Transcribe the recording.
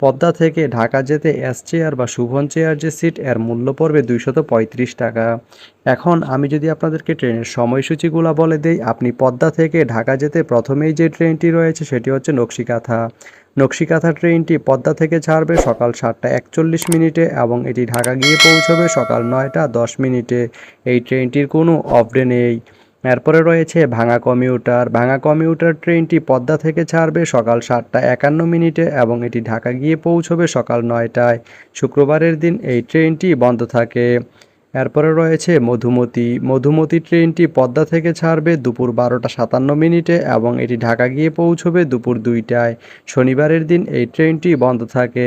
পদ্মা থেকে ঢাকা যেতে S chair বা শুভন চেয়ার যে সিট, এর মূল্য পড়বে দুইশত পঁয়ত্রিশ টাকা। এখন আমি যদি আপনাদেরকে ট্রেনের সময়সূচিগুলো বলে দেই, আপনি পদ্মা থেকে ঢাকা যেতে প্রথমেই যে ট্রেনটি রয়েছে সেটি হচ্ছে নকশিকাথা। নকশিকাথা ট্রেনটি পদ্মা থেকে ছাড়বে সকাল সাতটা একচল্লিশ মিনিটে এবং এটি ঢাকা গিয়ে পৌঁছবে সকাল নয়টা দশ মিনিটে। এই ট্রেনটির কোনো অফডে নেই। এরপরে রয়েছে ভাঙা কমিউটার। ভাঙা কমিউটার ট্রেনটি পদ্মা থেকে ছাড়বে সকাল সাতটা একান্ন মিনিটে এবং এটি ঢাকা গিয়ে পৌঁছবে সকাল নয়টায়। শুক্রবারের দিন এই ট্রেনটি বন্ধ থাকে। এরপরে রয়েছে মধুমতি। মধুমতি ট্রেনটি পদ্মা থেকে ছাড়বে দুপুর বারোটা সাতান্ন মিনিটে এবং এটি ঢাকা গিয়ে পৌঁছবে দুপুর দুইটায়। শনিবারের দিন এই ট্রেনটি বন্ধ থাকে।